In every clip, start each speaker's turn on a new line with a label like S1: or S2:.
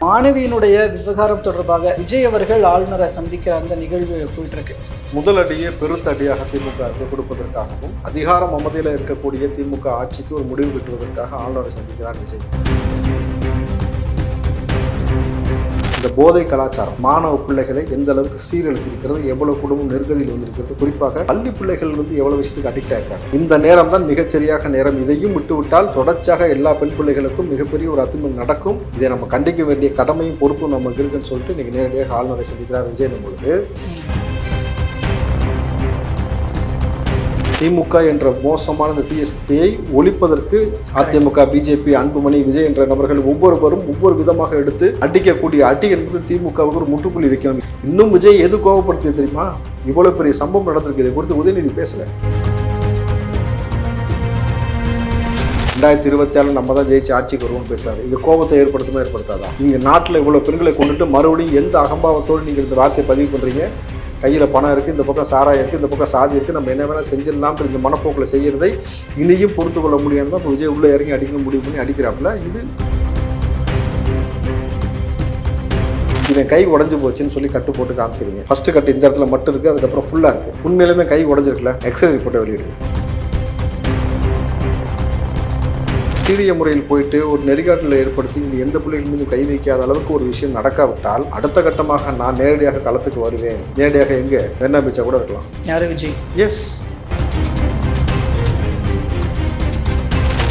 S1: மாணவியினுடைய விவகாரம் தொடர்பாக விஜய் அவர்கள் ஆளுநரை சந்திக்கிற அந்த நிகழ்வு போயிட்டு இருக்கு
S2: முதல் அடியை அடியாக திமுக கொடுப்பதற்காகவும் அதிகார மமதையில் இருக்கக்கூடிய திமுக ஆட்சிக்கு ஒரு முடிவு கட்டுவதற்காக ஆளுநரை சந்திக்கிறார் விஜய். இந்த போதை கலாச்சாரம் மாணவ பிள்ளைகளை எந்த அளவுக்கு சீரழித்திருக்கிறது எவ்வளவு குடும்பம் நெருக்கதியில் வந்திருக்கிறது குறிப்பாக பள்ளி பிள்ளைகள் வந்து எவ்வளவு விஷயத்துக்கு அடிக்ட் ஆயிருக்காங்க. இந்த நேரம் தான் மிகச்சரியாக நேரம். இதையும் விட்டுவிட்டால் தொடர்ச்சியாக எல்லா பெண் பிள்ளைகளுக்கும் மிகப்பெரிய ஒரு அத்துமீறல் நடக்கும். இதை நம்ம கண்டிக்க வேண்டிய கடமையும் பொறுப்பும் நமக்கு இருக்குன்னு சொல்லிட்டு இன்னைக்கு நேரடியாக ஆளுநரை சந்திக்கிறார் விஜயன் நம்மளுக்கு திமுக என்ற மோசமான இந்த தீய சக்தியை ஒழிப்பதற்கு அதிமுக பிஜேபி அன்புமணி விஜய் என்ற நபர்கள் ஒவ்வொருவரும் ஒவ்வொரு விதமாக எடுத்து அடிக்கக்கூடிய அடி என்பது திமுகவுக்கு ஒரு முற்றுப்புள்ளி வைக்கணும். இன்னும் விஜய் எது கோபப்படுத்தி தெரியுமா? இவ்வளவு பெரிய சம்பவம் நடந்திருக்கு. இதை குறித்து உதயநிதி பேசல. ரெண்டாயிரத்தி இருபத்தி ஆறு நம்ம தான் ஜெயிச்சு ஆட்சிக்கு வருவோம்னு பேசுறாரு. இது கோபத்தை ஏற்படுத்துமா ஏற்படுத்தாதா? நீங்க நாட்டில் இவ்வளவு பெண்களை கொண்டுட்டு மறுபடியும் எந்த அகம்பாவத்தோடு நீங்க இந்த வார்த்தையை பதிவு பண்றீங்க? கையில் பணம் இருக்குது இந்த பக்கம் சாராயம் இருக்குது இந்த பக்கம் சாதி இருக்குது நம்ம என்ன வேணால் செஞ்சிடலாம்ன்ற இந்த மனப்போக்கில் செய்கிறதை இனியும் பொறுத்து கொள்ள முடியாமல் தான் இப்போ விஜய் உள்ளே இறங்கி அடிக்க முடிவு பண்ணி அடிக்கிறாப்புல. இது இவன் கை உடஞ்சு போச்சுன்னு சொல்லி கட்டு போட்டு காமிக்கிறீங்க. ஃபர்ஸ்ட் கட்டு இந்த இடத்துல மட்டும் இருக்குது அதுக்கப்புறம் ஃபுல்லாக இருக்குது உண்மையிலுமே கை உடஞ்சிருக்குல்ல? எக்ஸ்ரே ரிப்போர்ட்டை வெளியிடுங்க சீரிய முறையில் போயிட்டு ஒரு நெறிகாட்டில் ஏற்படுத்தி இங்க எந்த பிள்ளைகள் மீது கை வைக்காத அளவுக்கு ஒரு விஷயம் நடக்காவிட்டால் அடுத்த கட்டமாக நான் நேரடியாக களத்துக்கு வருவேன். நேரடியாக எங்க? வெண்ணா பீச்சா கூட இருக்கலாம்.
S1: யாரு விஜய்?
S2: எஸ்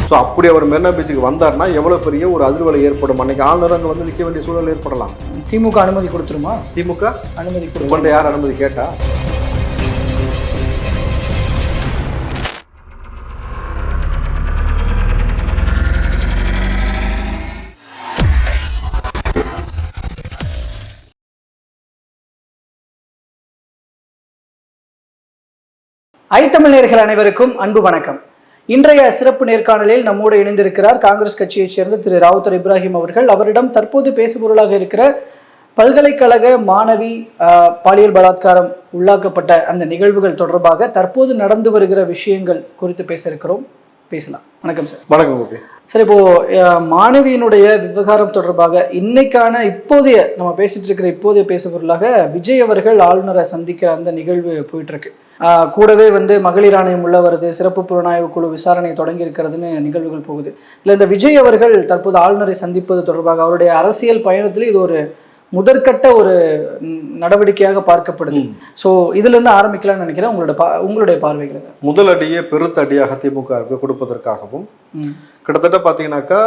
S2: ஸோ அப்படி அவர் மெரினா பீச்சுக்கு வந்தார்னா எவ்வளோ பெரிய ஒரு அதிர்வலை ஏற்படும்? அன்னைக்கு ஆளுநர் அங்கே வந்து நிற்க வேண்டிய சூழல் ஏற்படலாம்.
S1: திமுக அனுமதி கொடுத்துருமா?
S2: திமுக?
S1: அனுமதி கொடுத்து
S2: யார் அனுமதி கேட்டா?
S1: ஐத்தமிழ் நேயர்கள் அனைவருக்கும் அன்பு வணக்கம். இன்றைய சிறப்பு நேர்காணலில் நம்மோடு இணைந்திருக்கிறார் காங்கிரஸ் கட்சியைச் சேர்ந்த திரு ராவுத்தர் இப்ராஹிம் அவர்கள். அவரிடம் தற்போது பேசுபொருளாக இருக்கிற பல்கலைக்கழக மாணவி பாலியல் பலாத்காரம் உள்ளாக்கப்பட்ட அந்த நிகழ்வுகள் தொடர்பாக தற்போது நடந்து வருகிற விஷயங்கள் குறித்து பேச இருக்கிறோம் பேசலாம். வணக்கம் சார்.
S2: வணக்கம்
S1: சரி இப்போ மாணவியினுடைய விவகாரம் தொடர்பாக இன்னைக்கான இப்போதைய நம்ம பேசிட்டு இருக்கிற இப்போதைய பேசுபொருளாக விஜய் அவர்கள் ஆளுநரை சந்திக்கிற அந்த நிகழ்வு போயிட்டு இருக்கு. கூடவே வந்து மகளிர் ஆணையம் உள்ள வருது சிறப்பு புலனாய்வு குழு விசாரணை தொடங்கி இருக்கிறதுன்னு நிகழ்வுகள் போகுது. இல்லை இந்த விஜய் அவர்கள் தற்போது ஆளுநரை சந்திப்பது தொடர்பாக அவருடைய அரசியல் பயணத்தில் இது ஒரு முதற்கட்ட ஒரு நடவடிக்கையாக பார்க்கப்படுது. ஸோ இதுல இருந்து ஆரம்பிக்கலாம்னு நினைக்கிறேன். உங்களோட பா உங்களுடைய பார்வைகள்.
S2: முதல் அடியை பெருத்த அடியாக திமுக கொடுப்பதற்காகவும் கிட்டத்தட்ட பார்த்தீங்கன்னாக்கா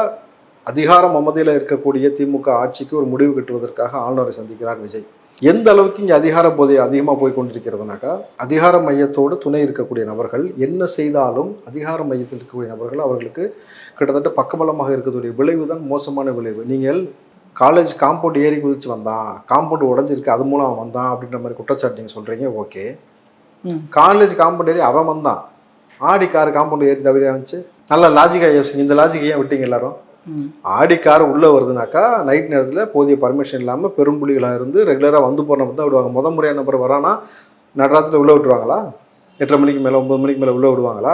S2: அதிகார மமதையில் இருக்கக்கூடிய திமுக ஆட்சிக்கு ஒரு முடிவு கட்டுவதற்காக ஆளுநரை சந்திக்கிறார் விஜய். எந்த அளவுக்கு இங்கே அதிகார போதை அதிகமாக போய் கொண்டிருக்கிறதுனாக்கா அதிகார மையத்தோடு துணை இருக்கக்கூடிய நபர்கள் என்ன செய்தாலும் அதிகார மையத்தில் இருக்கக்கூடிய நபர்கள் அவர்களுக்கு கிட்டத்தட்ட பக்கபலமாக இருக்கக்கூடிய விளைவு தான் மோசமான விளைவு. நீங்கள் காலேஜ் காம்பவுண்ட் ஏறி குதிச்சு வந்தான் காம்பவுண்ட் உடஞ்சிருக்கு அது மூலம் அவன் வந்தான் அப்படின்ற மாதிரி குற்றச்சாட்டு நீங்கள் சொல்கிறீங்க ஓகே. காலேஜ் காம்பவுண்ட் ஏறி அவன் வந்தான். ஆடி கார் காம்பவுண்ட் ஏறி தவிர வந்துச்சு நல்ல லாஜிக்காக யோசிங்க இந்த லாஜிக் ஏன் விட்டீங்க எல்லாரும்? ஆடி கார் உள்ளே வருதுனாக்கா நைட் நேரத்தில் போதிய பர்மிஷன் இல்லாமல் பெரும்புலிகளாக இருந்து ரெகுலராக வந்து போகிற நபர் தான் விடுவாங்க. முத முறையான நபர் வரானா நடராத்தில் உள்ளே விட்டுருவாங்களா? எட்டரை மணிக்கு மேலே ஒன்பது மணிக்கு மேலே உள்ளே விடுவாங்களா?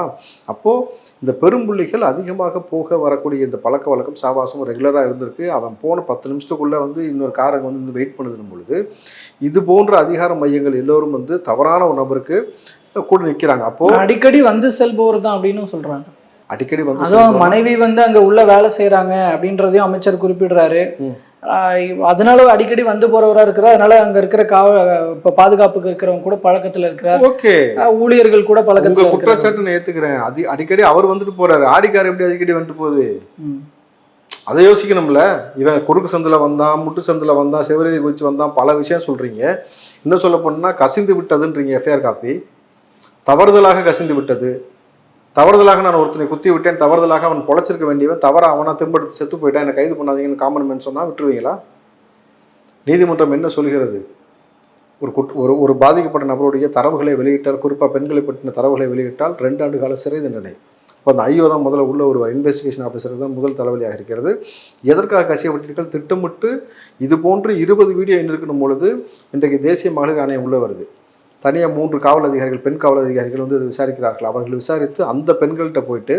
S2: அப்போது இந்த பெரும்புள்ளிகள் அதிகமாக போக வரக்கூடிய இந்த பழக்க வழக்கம் சாவாசம் ரெகுலராக இருந்திருக்கு. அவன் போன பத்து நிமிஷத்துக்குள்ளே வந்து இன்னொரு காரை வந்து வெயிட் பண்ணுதுன்னு பொழுது இது போன்ற அதிகார மையங்கள் எல்லோரும் வந்து தவறான ஒரு நபருக்கு கூட நிற்கிறாங்க அப்போது
S1: அடிக்கடி வந்து செல்பவர் தான் அப்படின்னு சொல்றாங்க.
S2: அடிக்கடி வந்து
S1: அதுவும். மனைவி வந்து அங்க உள்ள வேலை செய்யறாங்க அப்படின்றதையும் அமைச்சர் குறிப்பிடுறாரு. அதனால அடிக்கடி வந்து போறவரா இருக்கிறார். அதனால அங்க இருக்கிற காவ பாதுகாப்புக்கு இருக்கிறவங்க கூட பழக்கத்துல இருக்கிறார்.
S2: ஓகே.
S1: ஊழியர்கள் கூட பழக்கத்துல
S2: குற்றச்சாட்டு நான் ஏத்துக்கிறேன். அதி அடிக்கடி அவர் வந்துட்டு போறாரு. ஆடிக்கார் எப்படி அடிக்கடி வந்துட்டு போகுது. அதை யோசிக்கணும்ல. இவன் குறுக்கு சந்தில வந்தான் முட்டு சந்தில வந்தான் செவரேறி குதிச்சு வந்தான் பல விஷயம் சொல்றீங்க. இன்னும் சொல்ல போனா கசிந்து விட்டதுன்றீங்க எஃப்ஐஆர் காப்பி. தவறுதலாக கசிந்து விட்டது. தவறுதலாக நான் ஒருத்தனை குத்தி விட்டேன் தவறுதலாக அவன் பொழைச்சிருக்க வேண்டியவன் தவற அவனா திம்படுத்து செத்து போயிட்டான் என்னை கைது பண்ணாதீங்கன்னு காமன் மேன் விட்டுருவீங்களா? நீதிமன்றம் என்ன சொல்கிறது? ஒரு குட் ஒரு ஒரு பாதிக்கப்பட்ட நபருடைய தரவுகளை வெளியிட்டால் குறிப்பாக பெண்களை பற்றின தரவுகளை வெளியிட்டால் ரெண்டு ஆண்டு கால சிறை தண்டனை. இப்போ அந்த ஐயோ தான் முதல்ல உள்ள ஒரு இன்வெஸ்டிகேஷன் ஆஃபீஸர் தான் முதல் தலைவலியாக இருக்கிறது. எதற்காக கசியப்பட்டீர்கள்? திட்டமிட்டு இது போன்று இருபது வீடியோ இருக்கணும் பொழுது இன்றைக்கு தேசிய மகளிர் ஆணையம் உள்ளே வருது. தனியாக மூன்று காவல் அதிகாரிகள் பெண் காவல் அதிகாரிகள் வந்து அதை விசாரிக்கிறார்கள். அவர்கள் விசாரித்து அந்த பெண்கள்கிட்ட போயிட்டு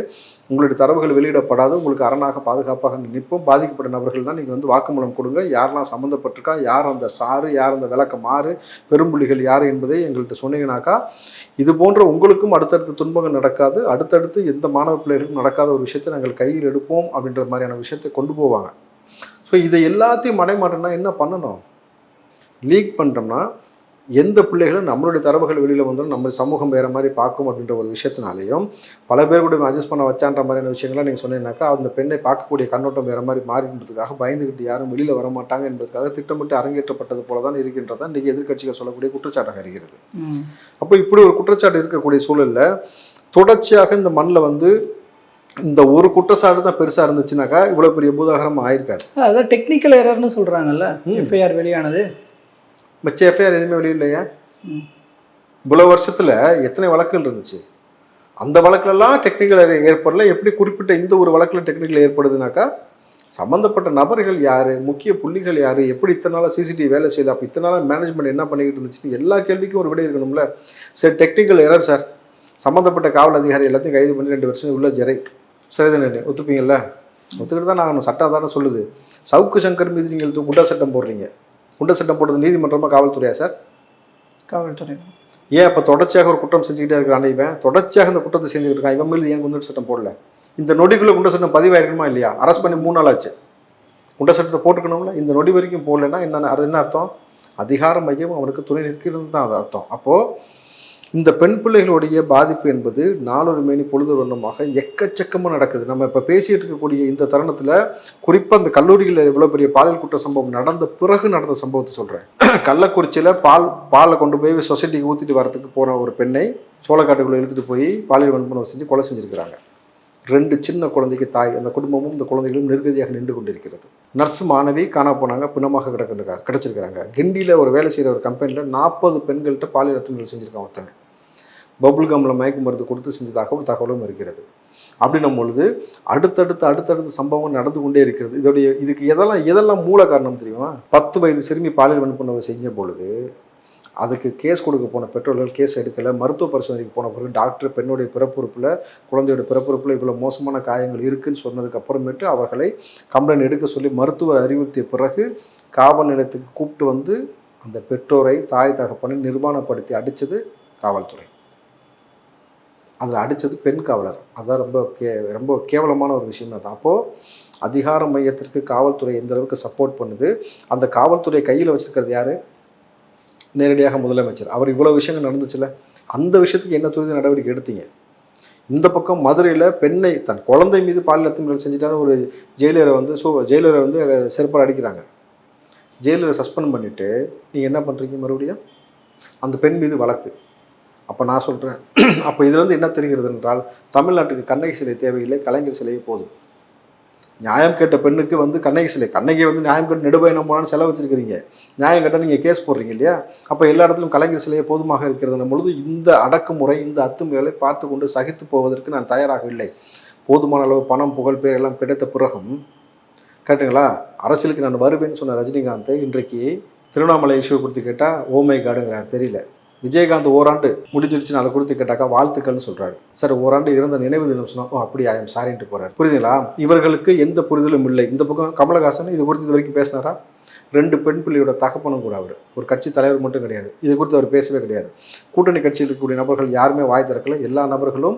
S2: உங்களுடைய தரவுகள் வெளியிடப்படாது உங்களுக்கு அரணாக பாதுகாப்பாக நிற்போம். பாதிக்கப்பட்ட நபர்கள் தான் நீங்கள் வந்து வாக்குமூலம் கொடுங்க. யாரெல்லாம் சம்மந்தப்பட்டிருக்கா யார் அந்த சாறு யார் அந்த விளக்க மாறு பெரும்புள்ளிகள் யார் என்பதை எங்கள்கிட்ட சொன்னீங்கனாக்கா இது போன்ற உங்களுக்கும் அடுத்தடுத்த துன்பங்கள் நடக்காது. அடுத்தடுத்து எந்த மாணவ பிள்ளைகளுக்கும் நடக்காத ஒரு விஷயத்தை நாங்கள் கையில் எடுப்போம் அப்படின்ற மாதிரியான விஷயத்தை கொண்டு போவாங்க. ஸோ இதை எல்லாத்தையும் மடைமாட்டோம்னா என்ன பண்ணணும்? லீக் பண்ணிட்டோம்னா எந்த பிள்ளைகளும் நம்மளுடைய தரவுகள் வெளியில் வந்தாலும் நம்ம சமூகம் வேறு மாதிரி பார்க்கும் அப்படின்ற ஒரு விஷயத்தினாலையும் பல பேர் கூட அட்ஜஸ்ட் பண்ண வச்சான்ற மாதிரியான விஷயங்கள்லாம் நீங்கள் சொன்னீங்கன்னாக்கா அந்த பெண்ணை பார்க்கக்கூடிய கண்ணோட்டம் வேறு மாதிரி மாறின்றதுக்காக பயந்துக்கிட்டு யாரும் வெளியில் வர மாட்டாங்க என்பதற்காக திட்டமிட்டு அரங்கேற்றப்பட்டது போல தான் இருக்கின்றதா இன்றைக்கி எதிர்க்கட்சிகள் சொல்லக்கூடிய குற்றச்சாட்டாக இருக்கிறது. அப்போ இப்படி ஒரு குற்றச்சாட்டு இருக்கக்கூடிய சூழல்ல தொடர்ச்சியாக இந்த மண்ணில் வந்து இந்த ஒரு குற்றச்சாட்டு தான் பெருசாக இருந்துச்சுனாக்கா இவ்வளோ பெரிய பூதாகரம் ஆயிருக்காது
S1: அதான் டெக்னிக்கல் எரர்னு சொல்றாங்கல்ல
S2: ம்.
S1: எஃப்ஐஆர் வெளியானது
S2: மிச்ச எஃப்ஐஆர் எதுவுமே வெளியில்லையா. இவ்வளோ வருஷத்தில் எத்தனை வழக்குகள் இருந்துச்சு? அந்த வழக்குலலாம் டெக்னிக்கல் ஏற்படல. எப்படி குறிப்பிட்ட இந்த ஒரு வழக்கில் டெக்னிக்கல் ஏற்படுதுனாக்கா சம்மந்தப்பட்ட நபர்கள் யார் முக்கிய புள்ளிகள் யார் எப்படி இத்தனை நாளாக சிசிடிவி வேலை செய்யுது அப்போ இத்தனை நாளாக மேனேஜ்மெண்ட் என்ன பண்ணிக்கிட்டு இருந்துச்சுன்னு எல்லா கேள்விக்கும் ஒரு விடை இருக்கணும்ல. சரி டெக்னிக்கல் எரர் சார் சம்மந்தப்பட்ட காவல் அதிகாரி எல்லாத்தையும் கைது பண்ணி ரெண்டு வருஷம் உள்ள ஜெரை. சரிதானே ஒத்துப்பீங்கல்ல? ஒத்துக்கிட்டு தான் நான் சட்டம் தானே சொல்லுது. சவுக்கு சங்கர் மீது நீங்கள் குண்டா சட்டம் போடுறீங்க. குண்டா சட்டம் போடுறது நீதிமன்றமா? காவல்துறையா சார்?
S1: காவல்துறை.
S2: ஏன் அப்போ தொடர்ச்சியாக ஒரு குற்றம் செஞ்சுக்கிட்டே இருக்கிறான் இவன்? தொடர்ச்சியாக இந்த குற்றத்தை செஞ்சுக்கிட்டு இருக்கான். இவன் மீது ஏன் குண்டர் சட்டம் போடல? இந்த நொடிக்குள்ள குண்டர் சட்டம் பதிவாயிருக்கணுமா இல்லையா? அரெஸ்ட் பண்ணி மூணு நாள் ஆச்சு. குண்டர் சட்டத்தை போட்டுக்கணும்ல. இந்த நொடி வரைக்கும் போடலைன்னா என்ன அது என்ன அர்த்தம்? அதிகார மையம் அவனுக்கு துணை நிற்கிறது தான் அது அர்த்தம். அப்போது இந்த பெண் பிள்ளைகளுடைய பாதிப்பு என்பது நாளொரு மேனி பொழுது வண்ணமாக எக்கச்சக்கமாக நடக்குது. நம்ம இப்போ பேசிட்டு இருக்கக்கூடிய இந்த தருணத்தில் குறிப்பாக அந்த கல்லூரியில் இவ்வளோ பெரிய பாலியல் குற்ற சம்பவம் நடந்த பிறகு நடந்த சம்பவத்தை சொல்கிறேன் கள்ளக்குறிச்சியில் பால் பாலை கொண்டு போய் சொசைட்டிக்கு ஊற்றிட்டு வரதுக்கு போன ஒரு பெண்ணை சோளக்காட்டுக்குள்ளே இழுத்துட்டு போய் பாலியல் வன்புணர்வு செஞ்சு கொலை செஞ்சுருக்கிறாங்க. ரெண்டு சின்ன குழந்தைக்கு தாய் அந்த குடும்பமும் இந்த குழந்தைகளும் நிர்கதியாக நின்று கொண்டிருக்கிறது. நர்ஸ் மாணவி காணா போனாங்க பிணமாக கிடக்குறாங்க கிடச்சிருக்கிறாங்க. கிண்டியில் ஒரு வேலை செய்கிற ஒரு கம்பெனியில் நாற்பது பெண்கள்கிட்ட பாலியல் அத்துமீறல் செஞ்சுருக்காங்க ஒருத்தங்க. பபுள் கம்மில் மயக்க மருந்து கொடுத்து செஞ்சதாக ஒரு தகவலும் இருக்கிறது. அப்படின்னும் பொழுது அடுத்தடுத்து அடுத்தடுத்த சம்பவம் நடந்து கொண்டே இருக்கிறது. இதோடைய இதுக்கு எதெல்லாம் எதெல்லாம் மூல காரணம் தெரியுமா? பத்து வயது சிறுமி பாலியல் வன்புணர்வு செஞ்ச பொழுது அதுக்கு கேஸ் கொடுக்க போன பெற்றோர்கள் கேஸ் எடுக்கலை மருத்துவ பரிசோதனைக்கு போன பிறகு டாக்டர் பெண்ணுடைய பிறப்புறுப்பில் குழந்தையோட பிறப்புறுப்பில் இவ்வளோ மோசமான காயங்கள் இருக்குன்னு சொன்னதுக்கு அப்புறமேட்டு அவர்களை கம்ப்ளைண்ட் எடுக்க சொல்லி மருத்துவர் அறிவுறுத்திய பிறகு காவல் நிலையத்துக்கு கூப்பிட்டு வந்து அந்த பெற்றோரை தாய் தகப்பனை நிர்மாணப்படுத்தி அடித்தது காவல்துறை. அதில் அடித்தது பெண் காவலர். அதான் ரொம்ப கே ரொம்ப கேவலமான ஒரு விஷயம் தான் அப்போது அதிகார மையத்திற்கு காவல்துறை எந்த அளவுக்கு சப்போர்ட் பண்ணுது அந்த காவல்துறை கையில் வச்சுருக்கிறது யார்? நேரடியாக முதலமைச்சர். அவர் இவ்வளோ விஷயங்கள் நடந்துச்சுல அந்த விஷயத்துக்கு என்ன துரித நடவடிக்கை எடுத்தீங்க? இந்த பக்கம் மதுரையில் பெண்ணை தன் குழந்தை மீது பாலியல் அத்துமீறல் செஞ்சுட்டான ஒரு ஜெயிலரை வந்து ஸோ ஜெயிலரை வந்து செருப்பால் அடிக்கிறாங்க. ஜெயிலரை சஸ்பெண்ட் பண்ணிவிட்டு நீங்கள் என்ன பண்ணுறீங்க மறுபடியும்? அந்த பெண் மீது வழக்கு. அப்போ நான் சொல்கிறேன் அப்போ இதுலேருந்து என்ன தெரிகிறது என்றால் தமிழ்நாட்டுக்கு கண்ணகி சிலை தேவையில்லை கலைஞர் சிலையே போதும். நியாயம் கேட்ட பெண்ணுக்கு வந்து கண்ணகி சிலை கண்ணகி வந்து நியாயம் கேட்டு நெடுபயணம் போனான்னு செலவு நியாயம் கேட்டால் நீங்கள் கேஸ் போடுறீங்க இல்லையா? அப்போ எல்லா இடத்துலையும் கலைஞர் சிலையே போதுமாக இருக்கிறது பொழுது இந்த அடக்குமுறை இந்த அத்துமுறைகளை பார்த்து கொண்டு சகித்து போவதற்கு நான் தயாராக இல்லை. போதுமான அளவு பணம் புகழ் பேர் எல்லாம் கிடைத்த பிறகும் கேட்டுங்களா? அரசியலுக்கு நான் வருவேன்னு சொன்ன ரஜினிகாந்தை இன்றைக்கு திருவண்ணாமலை இஷ்யூ கொடுத்து கேட்டால் ஓமை காடுங்கிறார். தெரியல. விஜயகாந்த் ஓராண்டு முடிஞ்சிருச்சுன்னு அதை குறித்து கேட்டாக்கா வாழ்த்துக்கள்னு சொல்றாரு. சார் ஓராண்டு இறந்த நினைவு தினம் சொன்னா ஓ அப்படி ஆயம் சாரின்ட்டு போறாரு. புரியுதுங்களா? இவர்களுக்கு எந்த புரிதலும் இல்லை. இந்த பக்கம் கமலஹாசன் இது குறித்து இது வரைக்கும் பேசினாரா? ரெண்டு பெண் பிள்ளையோட தகப்பனும் கூட அவர். ஒரு கட்சி தலைவர் மட்டும் கிடையாது. இது குறித்து அவர் பேசவே கிடையாது. கூட்டணி கட்சியில் இருக்கக்கூடிய நபர்கள் யாருமே வாய் திறக்கல. எல்லா நபர்களும்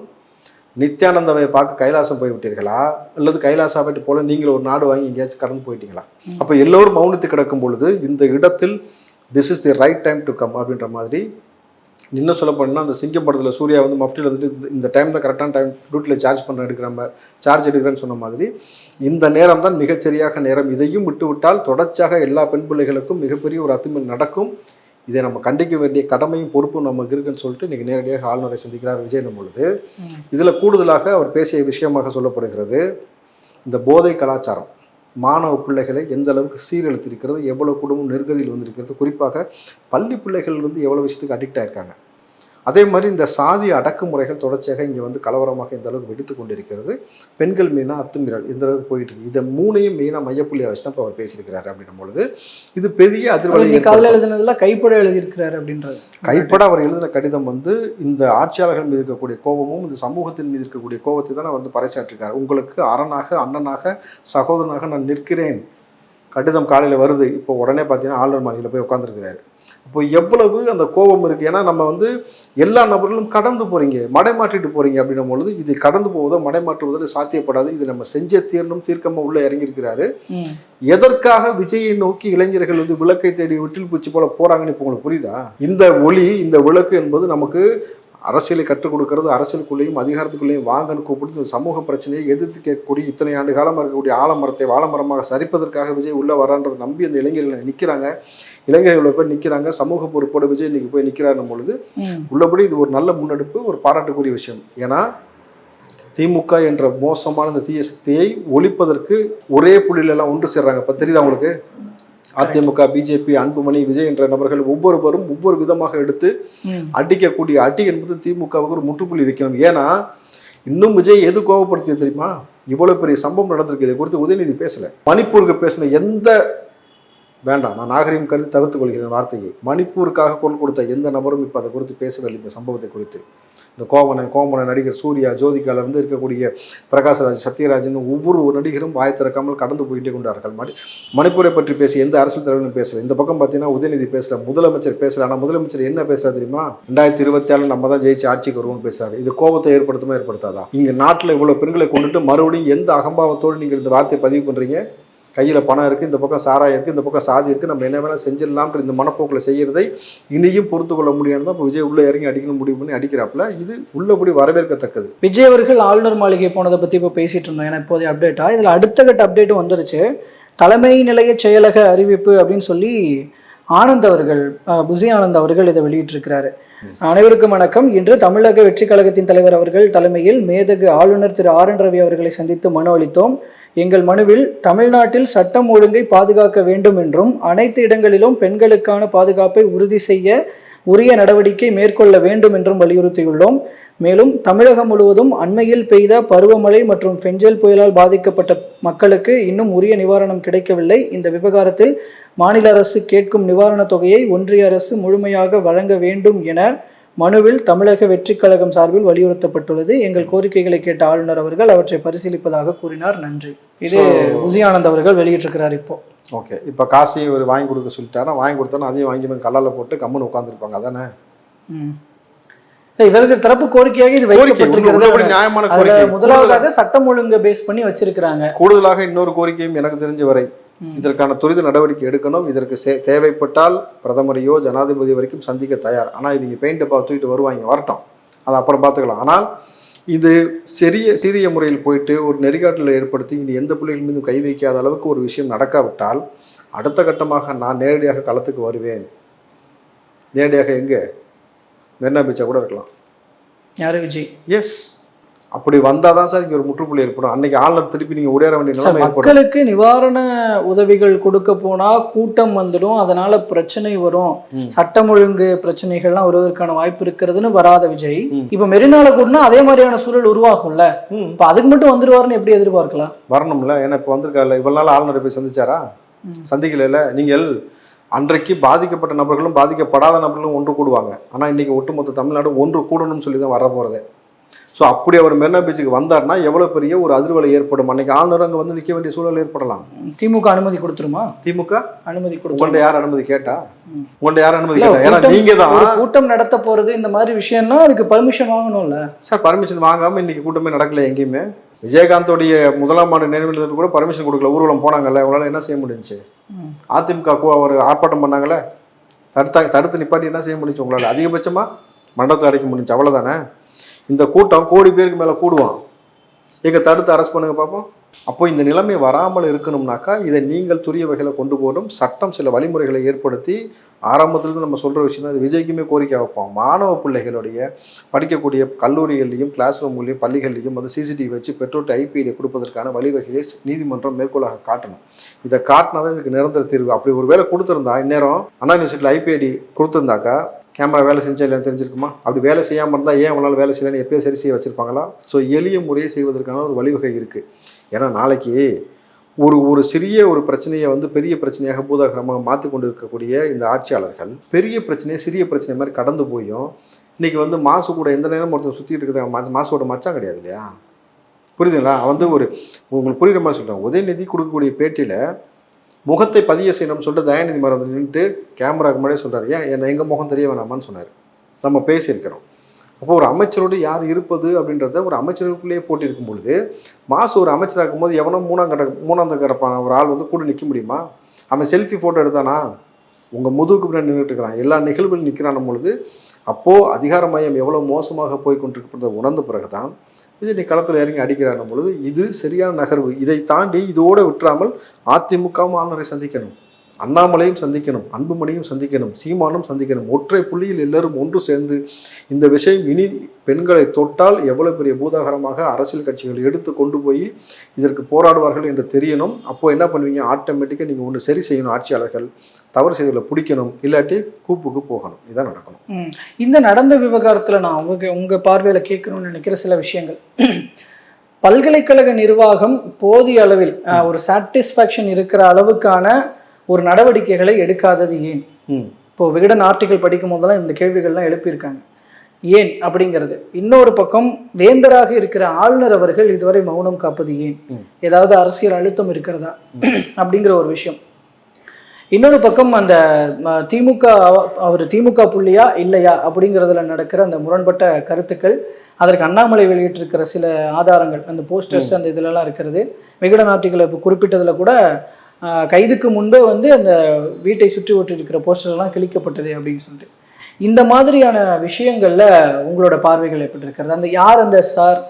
S2: நித்யானந்தாவை பார்க்க கைலாசம் போய் விட்டீர்களா? அல்லது கைலாசாவிட்டு போல நீங்கள் ஒரு நாடு வாங்கி எங்கேயாச்சும் கடந்து போயிட்டீங்களா? அப்போ எல்லோரும் மௌனத்து கிடக்கும் பொழுது இந்த இடத்தில் this is the right time to come அப்படின்ற மாதிரி இன்னும் சொல்ல போனால் அந்த சிங்கம் படத்தில் சூர்யா வந்து மஃப்டியில் வந்துட்டு இந்த- டைம் தான் கரெக்டான டைம் டியூட்டியில் சார்ஜ் பண்ண எடுக்கிற மாதிரி சார்ஜ் எடுக்கிறேன்னு சொன்ன மாதிரி இந்த நேரம் தான் மிகச்சரியாக நேரம். இதையும் விட்டு விட்டால் தொடர்ச்சியாக எல்லா பெண் பிள்ளைகளுக்கும் மிகப்பெரிய ஒரு அத்துமீறல் நடக்கும். இதை நம்ம கண்டிக்க வேண்டிய கடமையும் பொறுப்பும் நமக்கு இருக்குன்னு சொல்லிட்டு இன்னைக்கு நேரடியாக ஆளுநரை சந்திக்கிறார் விஜய் பொழுது. இதில் கூடுதலாக அவர் பேசிய விஷயமாக சொல்லப்படுகிறது இந்த போதை கலாச்சாரம். மாணவ பிள்ளைகளை எந்த அளவுக்கு சீரழித்திருக்கிறது எவ்வளவு குடும்பம் நெருக்கதியில் வந்திருக்கிறது குறிப்பாக பள்ளி பிள்ளைகள் வந்து எவ்வளோ விஷயத்துக்கு அடிக்ட் ஆயிருக்காங்க. அதே மாதிரி இந்த சாதி அடக்குமுறைகள் தொடர்ச்சியாக இங்கே வந்து கலவரமாக இந்த அளவுக்கு வெடித்து கொண்டிருக்கிறது. பெண்கள் மீனா அத்துமீறல் இந்த அளவுக்கு போயிட்டு இருக்கு. இதை மூணையும் மெயினாக மையப்புள்ளியாக வச்சு தான் இப்போ அவர் பேசியிருக்கிறாரு அப்படின்னும் பொழுது இது பெரிய அதிர்வலை ஏற்படுத்தும்.
S1: எழுதுனதுல கைப்பட எழுதியிருக்கிறாரு அப்படின்றது.
S2: கைப்பட அவர் எழுதின கடிதம் வந்து இந்த ஆட்சியாளர்கள் மீது இருக்கக்கூடிய கோபமும் இந்த சமூகத்தின் மீது இருக்கக்கூடிய கோபத்தை தான் வந்து பறைசாற்றிருக்காரு. உங்களுக்கு அரணாக அண்ணனாக சகோதரனாக நான் நிற்கிறேன். கடிதம் காலையில் வருது. இப்போ உடனே பார்த்தீங்கன்னா ஆளுநர் மாளிகையில் போய் உட்காந்துருக்கிறாரு அப்போ எவ்வளவு அந்த கோபம் இருக்கு? ஏன்னா நம்ம வந்து எல்லா நபர்களும் கடந்து போறீங்க மடைமாற்றிட்டு போறீங்க அப்படின்னும் பொழுது இது கடந்து போவதோ மடைமாற்றுவதோ சாத்தியப்படாது. இது நம்ம செஞ்ச தீரணும் தீர்க்கமா உள்ள இறங்கியிருக்கிறாரு. எதற்காக விஜயை நோக்கி இளைஞர்கள் வந்து விளக்கை தேடி விட்டில் பூச்சி போல போறாங்கன்னு இப்போ உங்களுக்கு புரியுதா? இந்த ஒளி இந்த விளக்கு என்பது நமக்கு அரசியலை கற்றுக் கொடுக்கிறது அரசியலுக்குள்ளேயும் அதிகாரத்துக்குள்ளேயும் வாங்கன்னு கூப்பிட்டு இந்த சமூக பிரச்சனையை எதிர்த்து கேட்கக்கூடிய இத்தனை ஆண்டு காலமாக இருக்கக்கூடிய ஆலமரத்தை வாழமரமாக சரிப்பதற்காக விஜய் உள்ள வரான்றதை நம்பி அந்த இளைஞர்கள் நிற்கிறாங்க இளைஞர்கள் பேர் நிற்கிறாங்க சமூக பொறுப்போட விஜய் இன்னைக்கு போய் நிற்கிறாருன்னும் பொழுது. உள்ளபடி இது ஒரு நல்ல முன்னெடுப்பு ஒரு பாராட்டுக்குரிய விஷயம். ஏன்னா திமுக என்ற மோசமான இந்த தீய சக்தியை ஒழிப்பதற்கு ஒரே புள்ளியில எல்லாம் ஒன்று சேர்றாங்க. இப்ப தெரியுதா உங்களுக்கு? அதிமுக பிஜேபி அன்புமணி விஜய் என்ற நபர்கள் ஒவ்வொருவரும் ஒவ்வொரு விதமாக எடுத்து. அடிக்கக்கூடிய அடி என்பது திமுகவுக்கு ஒரு முற்றுப்புள்ளி வைக்கணும். ஏன்னா இன்னும் விஜய் எது கோவப்படுத்தியது தெரியுமா? இவ்வளவு பெரிய சம்பவம் நடந்திருக்கு. இதை குறித்து உதயநிதி பேசல. மணிப்பூருக்கு பேசின எந்த வேண்டாம். நான் நாகரிகம் கருதி தவிர்த்துக் கொள்கிறேன் வார்த்தையை. மணிப்பூருக்காக குரல் கொடுத்த எந்த நபரும் இப்போ அதை குறித்து பேசவில்லை. இந்த சம்பவத்தை குறித்து. இந்த கோவனை கோமன நடிகர் சூர்யா ஜோதிகால இருந்து இருக்கக்கூடிய பிரகாஷ்ராஜ் சத்யராஜன் ஒவ்வொரு நடிகரும் வாய் திறக்காமல் கடந்து போயிட்டே கொண்டார்கள். மணி மணிப்பூரை பற்றி பேசி எந்த அரசியல் தலைவரும் பேசல. இந்த பக்கம் பார்த்தீங்கன்னா உதயநிதி பேசல முதலமைச்சர் பேசல. ஆனால் முதலமைச்சர் என்ன பேசுறா தெரியுமா? ரெண்டாயிரத்தி இருபத்தி ஆறு நம்ம தான் ஜெயிச்சு ஆட்சிக்கு வருவோம்னு பேசுறாரு. இது கோபத்தை ஏற்படுத்துமா ஏற்படுத்தாதா? இங்க நாட்டில் இவ்வளவு பெண்களை கொண்டுட்டு மறுபடியும் எந்த அகம்பாவத்தோடு நீங்க இந்த வார்த்தையை பதிவு பண்றீங்க? கையில் பணம் இருக்குது இந்த பக்கம் சாராயம் இருக்குது இந்த பக்கம் சாதி இருக்குது நம்ம என்ன வேணால் செஞ்சிடலாம்ன்ற இந்த மனப்போக்கில் செய்கிறதை இனியும் பொறுத்து கொள்ள முடியாது தான் இப்போ விஜய் உள்ளே இறங்கி அடிக்கணும் முடிவு பண்ணி அடிக்கிறாப்புல. இது உள்ளபடி வரவேற்கத்தக்கது.
S1: விஜய் அவர்கள் ஆளுநர் மாளிகை போனதை பற்றி இப்போ பேசிகிட்டு இருந்தோம். ஏன்னா இப்போதைய அப்டேட்டா இதில் அடுத்த கட்ட அப்டேட்டும் வந்துருச்சு. தலைமை நிலைய செயலக அறிவிப்பு அப்படின்னு சொல்லி ஆனந்த் அவர்கள் புசி ஆனந்த் அவர்கள் இதை வெளியிட்டிருக்கிறாரு. அனைவருக்கும் வணக்கம். இன்று தமிழக வெற்றி கழகத்தின் தலைவர் அவர்கள் தலைமையில் மேதகு ஆளுநர் திரு ஆர் என் ரவி அவர்களை சந்தித்து மனு அளித்தோம். எங்கள் மனுவில் தமிழ்நாட்டில் சட்டம் ஒழுங்கை பாதுகாக்க வேண்டும் என்றும் அனைத்து இடங்களிலும் பெண்களுக்கான பாதுகாப்பை உறுதி செய்ய உரிய நடவடிக்கை மேற்கொள்ள வேண்டும் என்றும் வலியுறுத்தியுள்ளோம். மேலும் தமிழகம் முழுவதும் அண்மையில் பெய்த பருவமழை மற்றும் பெஞ்சல் புயலால் பாதிக்கப்பட்ட மக்களுக்கு இன்னும் உரிய நிவாரணம் கிடைக்கவில்லை. இந்த விவகாரத்தில் மாநில அரசு கேட்கும் நிவாரணத் தொகையை ஒன்றிய அரசு முழுமையாக வழங்க வேண்டும் என மனுவில் தமிழக வெற்றிக் கழகம் சார்பில் வலியுறுத்தப்பட்டுள்ளது. எங்கள் கோரிக்கைகளை கேட்ட ஆளுநர் அவர்கள் அவற்றை பரிசீலிப்பதாக கூறினார். நன்றி. இது புசி ஆனந்த் அவர்கள் வெளியிட்டிருக்கிறார் இப்போ.
S2: ஓகே. இப்போ காசையும் இவர் வாங்கி கொடுக்க சொல்லிட்டாரா வாங்கி கொடுத்தாலும் அதையும் வாங்கி போய் கல்லால் போட்டு கம்முன்னு உட்காந்துருப்பாங்க அதானே?
S1: இவர்கள் தரப்பு கோரிக்கையாக இது வைக்கப்பட்டிருக்கிறது.
S2: நியாயமான கோரிக்கை.
S1: முதலாவதாக சட்டம் ஒழுங்கை பேஸ் பண்ணி வச்சிருக்கிறாங்க.
S2: கூடுதலாக இன்னொரு கோரிக்கையும் எனக்கு தெரிஞ்ச வரை. இதற்கான துரித நடவடிக்கை எடுக்கணும். இதற்கு தேவைப்பட்டால் பிரதமரையோ ஜனாதிபதி வரைக்கும் சந்திக்க தயார். ஆனால் இவங்க பெயிண்ட் டப்பா தூக்கிட்டு வருவாங்க வரட்டும். அதை அப்புறம் பார்த்துக்கலாம் ஆனால் இது சிறிய சீரிய முறையில் போயிட்டு ஒரு நெறிகாட்டலை ஏற்படுத்தி இனி எந்த பிள்ளைகள் மீதும் கை வைக்காத அளவுக்கு ஒரு விஷயம் நடக்காவிட்டால் அடுத்த கட்டமாக நான் நேரடியாக களத்துக்கு வருவேன். நேரடியாக எங்கே? மெரினா பீச்சா கூட இருக்கலாம்.
S1: யாரு விஜய்?
S2: எஸ் அப்படி வந்தால் தான் சார் இங்கே ஒரு முற்றுப்புள்ளி ஏற்படும். அன்னைக்கு ஆளுநர் திருப்பி நீங்கள் ஓடியார வேண்டிய
S1: மக்களுக்கு நிவாரண உதவிகள் கொடுக்க போனா கூட்டம் வந்துடும். அதனால பிரச்சனை வரும். சட்டம் ஒழுங்கு பிரச்சனைகள்லாம் வருவதற்கான வாய்ப்பு இருக்கிறதுன்னு வராத விஜய். இப்ப மெரினால கூடனா அதே மாதிரியான சூழல் உருவாகும்ல. இப்ப அதுக்கு மட்டும் வந்துருவாருன்னு எப்படி எதிர்பார்க்கலாம்?
S2: வரணும்ல. ஏன்னா இப்போ வந்திருக்காருல்ல இவ்வளவு நாள் ஆளுநரை போய் சந்திச்சாரா. சந்திக்கல நீங்கள் அன்றைக்கு பாதிக்கப்பட்ட நபர்களும் பாதிக்கப்படாத நபர்களும் ஒன்று கூடுவாங்க. ஆனால் இன்னைக்கு ஒட்டுமொத்த தமிழ்நாடு ஒன்று கூடணும்னு சொல்லி தான் வர போகிறதே ஸோ அப்படி அவர் மெரினா பீச்சுக்கு வந்தார்னா எவ்வளோ பெரிய ஒரு அதிர்வலை ஏற்படும்? அன்னைக்கு ஆளுநர் அங்கே வந்து நிற்க வேண்டிய சூழல் ஏற்படலாம்.
S1: திமுக அனுமதி கொடுத்துருமா?
S2: திமுக?
S1: அனுமதி
S2: உங்கள்ட்ட யார் அனுமதி கேட்டா. உங்கள்ட்ட யார் அனுமதி கேட்டா? ஏன்னா நீங்க தான்.
S1: கூட்டம் நடத்த போறது இந்த மாதிரி விஷயம்னா அதுக்கு பர்மிஷன் வாங்கணும்ல.
S2: சார் பர்மிஷன் வாங்காம இன்னைக்கு கூட்டமே நடக்கல எங்கேயுமே. விஜயகாந்தோடைய முதலாம் ஆண்டு நினைவு கூட பர்மிஷன் கொடுக்கல. ஊர்வலம் போனாங்கல்ல. இவங்களால என்ன செய்ய முடிஞ்சுச்சு?
S1: ம்.
S2: அதிமுக ஒரு ஆர்ப்பாட்டம் பண்ணாங்கல்ல. தடுத்தா தடுத்து நிப்பாட்டி என்ன செய்ய முடிஞ்சு உங்களால்? அதிகபட்சமா மண்டபத்தில் அடைக்க முடிஞ்சு அவ்வளவுதானே? இந்த கூட்டம் கோடி பேருக்கு மேலே கூடுவான். எங்க தடுத்து அரெஸ்ட் பண்ணுங்க பார்ப்போம் அப்போ இந்த நிலைமை வராமல் இருக்கணும்னாக்கா இதை நீங்கள் துரிய வகையில் கொண்டு போகணும். சட்டம் சில வழிமுறைகளை ஏற்படுத்தி ஆரம்பத்துலேருந்து நம்ம சொல்கிற விஷயம் தான் இது விஜய்க்குமே கோரிக்கை வைப்போம். மாணவ பிள்ளைகளுடைய படிக்கக்கூடிய கல்லூரிகள்லையும் கிளாஸ் ரூம்களையும் பள்ளிகள்லையும் வந்து சிசிடிவி வச்சு பெற்றோர்ட்டு ஐபிஐடி கொடுப்பதற்கான வழிவகையை நீதிமன்றம் மேற்கோளாக காட்டணும். இதை காட்டினா தான் இதுக்கு நிரந்தர தீர்வு. அப்படி ஒரு வேலை கொடுத்துருந்தா இந்நேரம் அண்ணா யூனிவர்சிட்டியில் ஐபிஐடி கொடுத்துருந்தாக்கா கேமரா வேலை செஞ்சா இல்லைன்னு தெரிஞ்சிருக்குமா? அப்படி வேலை செய்யாமல் இருந்தால் ஏன் அவங்களால வேலை செய்யலைன்னு எப்பயோ சரி செய்ய வச்சிருப்பாங்களா? ஸோ எளிய முறையை செய்வதற்கான ஒரு வழிவகை இருக்குது ஏன்னா நாளைக்கு ஒரு ஒரு சிறிய ஒரு பிரச்சனையை வந்து பெரிய பிரச்சனையாக பூதாகரமாக மாற்றி கொண்டு இருக்கக்கூடிய இந்த ஆட்சியாளர்கள் பெரிய பிரச்சனையை சிறிய பிரச்சனை மாதிரி கடந்து போயும். இன்றைக்கி வந்து மாசு கூட எந்த நேரம் ஒருத்தர் சுற்றிட்டு இருக்கிற மா மாசோட மச்சான் கிடையாது இல்லையா? புரியுதுங்களா? வந்து ஒரு உங்களுக்கு புரியுற மாதிரி சொல்கிறேன் உதயநிதி கொடுக்கக்கூடிய பேட்டியில் முகத்தை பதிய செய்யணும்னு சொல்லிட்டு தயாநிதி மரம் வந்து நின்றுட்டு கேமராக்கு முன்னாடியே சொல்கிறார் ஏன் என்ன எங்கள் முகம் தெரிய வேணாமான்னு சொன்னார். நம்ம பேசியிருக்கிறோம். அப்போ ஒரு அமைச்சரோடு யார் இருப்பது அப்படின்றத ஒரு அமைச்சருக்குள்ளேயே போட்டிருக்கும் பொழுது மாசு ஒரு அமைச்சராக இருக்கும்போது எவனோ மூணாம் கட்ட மூணாம் கிடப்பான் ஒரு ஆள் வந்து கூட நிற்க முடியுமா? அவன் செல்ஃபி ஃபோட்டோ எடுத்தானா? உங்கள் முதுகுக்கு பின்னாடி நின்றுட்டு இருக்கிறான். எல்லா நிகழ்வுகளும் நிற்கிறான பொழுது அப்போது அதிகார மையம் எவ்வளோ மோசமாக போய் கொண்டிருக்கிறத உணர்ந்த பிறகு தான் விஜய் நீ களத்தில் இறங்கி அடிக்கிறான பொழுது இது சரியான நகர்வு. இதை தாண்டி இதோடு விட்டுறாமல் அதிமுகவும் ஆளுநரை சந்திக்கணும். அண்ணாமலையும் சந்திக்கணும் அன்புமணியும் சந்திக்கணும் சீமானும் சந்திக்கணும். ஒற்றை புள்ளியில் எல்லாரும் ஒன்று சேர்ந்து இந்த விஷயம் இனி பெண்களை தொட்டால் எவ்வளவு பெரிய பூதாகரமாக அரசியல் கட்சிகள் எடுத்து கொண்டு போய் இதற்கு போராடுவார்கள் என்று தெரியணும். அப்போது என்ன பண்ணுவீங்க? ஆட்டோமேட்டிக்காக நீங்கள் ஒன்று சரி செய்யணும் ஆட்சியாளர்கள் தவறு செய்ததில் பிடிக்கணும் இல்லாட்டி கூப்புக்கு போகணும். இதான் நடக்கணும்.
S1: இந்த நடந்த விவகாரத்தில் நான் உங்க உங்கள் பார்வையில் கேட்கணும்னு நினைக்கிற சில விஷயங்கள். பல்கலைக்கழக நிர்வாகம் போதிய அளவில் ஒரு சாட்டிஸ்ஃபேக்ஷன் இருக்கிற அளவுக்கான ஒரு நடவடிக்கைகளை எடுக்காதது ஏன்? இப்போ விகடன் ஆர்டிகல் படிக்கும் போதெல்லாம் இந்த கேள்விகள்லாம் எழுப்பியிருக்காங்க. ஏன் அப்படிங்கிறது? இன்னொரு பக்கம் வேந்தராக இருக்கிற ஆளுநர் அவர்கள் இதுவரை மௌனம் காப்பது ஏன். ஏதாவது அரசியல் அழுத்தம் இருக்கிறதா? அப்படிங்கிற ஒரு விஷயம். இன்னொரு பக்கம் அந்த திமுக அவ- அவர் திமுக புள்ளியா இல்லையா அப்படிங்கிறதுல நடக்கிற அந்த முரண்பட்ட கருத்துக்கள் அதற்கு அண்ணாமலை வெளியிட்டிருக்கிற சில ஆதாரங்கள் அந்த போஸ்டர்ஸ் அந்த இதுலலாம் இருக்கிறது. விகடன் ஆர்டிகளை இப்போ குறிப்பிட்டதுல கூட கைதுக்கு முன்பே வந்து அந்த வீட்டை சுற்றி ஒட்டிருக்கிற போஸ்டர் எல்லாம் கிழிக்கப்பட்டது அப்படின்னு சொல்லிட்டு. இந்த மாதிரியான விஷயங்கள்ல உங்களோட பார்வைகள் எப்படி இருக்கிறது அந்த யார் அந்த சார்?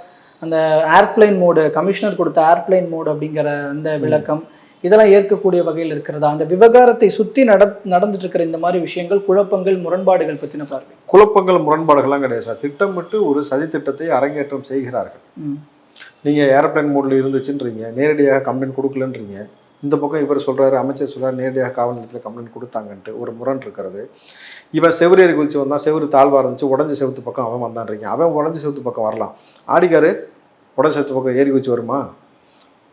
S1: அந்த ஏர்பிளைன் மோடு கமிஷனர் கொடுத்த ஏர்பிளைன் மோடு அப்படிங்கிற அந்த விளக்கம் இதெல்லாம் ஏற்கக்கூடிய வகையில் இருக்கிறதா? அந்த விவகாரத்தை சுத்தி நட நடந்துட்டு இருக்கிற இந்த மாதிரி விஷயங்கள் குழப்பங்கள் முரண்பாடுகள் பத்தின பார்வை.
S2: குழப்பங்கள் முரண்பாடுகள்லாம் கிடையாது சார். திட்டமிட்டு ஒரு சதி திட்டத்தை அரங்கேற்றம் செய்கிறார்கள். நீங்கள் ஏரோப்ளேன் மோடில் இருந்துச்சுன்றீங்க நேரடியாக கம்ப்ளைண்ட் கொடுக்கலன்றீங்க. இந்த பக்கம் இவர் சொல்கிறாரு அமைச்சர் சொல்கிறார் நேரடியாக காவல் நிலையத்தில் கம்ப்ளைண்ட் கொடுத்தாங்கன்ட்டு ஒரு முரண் இருக்கிறது. இவன் செவ்வரேறி குதிச்சு வந்தான் செவரு தாழ்வாக இருந்துச்சு உடஞ்ச செவத்து பக்கம் அவன் வந்தான்றீங்க. அவன் உடஞ்ச செவத்து பக்கம் வரலாம். ஆடிக்காரு உடஞ்ச செவத்து பக்கம் ஏறி குதிச்சு வருமா?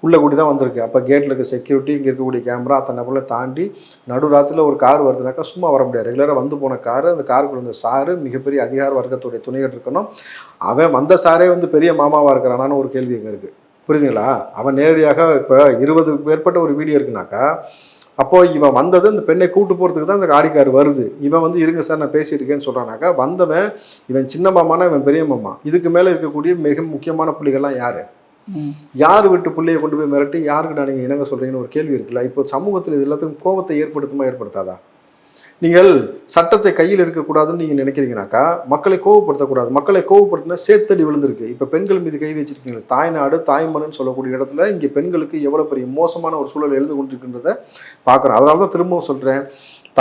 S2: உள்ளே கூடி தான் வந்திருக்கு. அப்போ கேட்டில் இருக்க செக்யூரிட்டி இங்கே இருக்கக்கூடிய கேமரா அத்தனை நபர்களை தாண்டி நடுராத்தில் ஒரு கார் வருதுனாக்கா சும்மா வர முடியாது. ரெகுலராக வந்து போன காரு அந்த காருக்குள்ள இருந்த சாரு மிகப்பெரிய அதிகார வர்க்கத்துடைய துணைகள் இருக்கணும். அவன் வந்த சாரே வந்து பெரிய மாமாவாக இருக்கிறானான்னு ஒரு கேள்வி இங்கே இருக்குது புரியுதுங்களா அவன் நேரடியாக இப்போ இருபது மேற்பட்ட ஒரு வீடியோ இருக்குனாக்கா அப்போ இவன் வந்தது இந்த பெண்ணை கூட்டு போகிறதுக்கு தான் இந்த ஆடிக்கார் வருது. இவன் வந்து இருங்க சார் நான் பேசியிருக்கேன்னு சொல்கிறானாக்கா வந்தவன் இவன் சின்ன மாமானா இவன் பெரிய மாமா. இதுக்கு மேலே இருக்கக்கூடிய மிக முக்கியமான புள்ளிகள்லாம் யார். யார் விட்டு பிள்ளையை கொண்டு போய் மிரட்டி யாருக்கு நான் நீங்கள் இணங்க சொல்கிறீங்கன்னு ஒரு கேள்வி இருக்குல்ல? இப்போ சமூகத்தில் இது எல்லாத்துக்கும் கோபத்தை ஏற்படுத்துமா ஏற்படுத்தாதா? நீங்கள் சட்டத்தை கையில் எடுக்கக்கூடாதுன்னு நீங்கள் நினைக்கிறீங்கனாக்கா மக்களை கோவப்படுத்தக்கூடாது. மக்களை கோவப்படுத்தினா சேத்தடி விழுந்திருக்கு. இப்போ பெண்கள் மீது கை வச்சிருக்கீங்க. தாய்நாடு தாய்மனுன்னு சொல்லக்கூடிய இடத்துல இங்கே பெண்களுக்கு எவ்வளோ பெரிய மோசமான ஒரு சூழல் எழுந்து கொண்டிருக்கின்றத பார்க்குறோம். அதனால தான் திரும்பவும் சொல்கிறேன்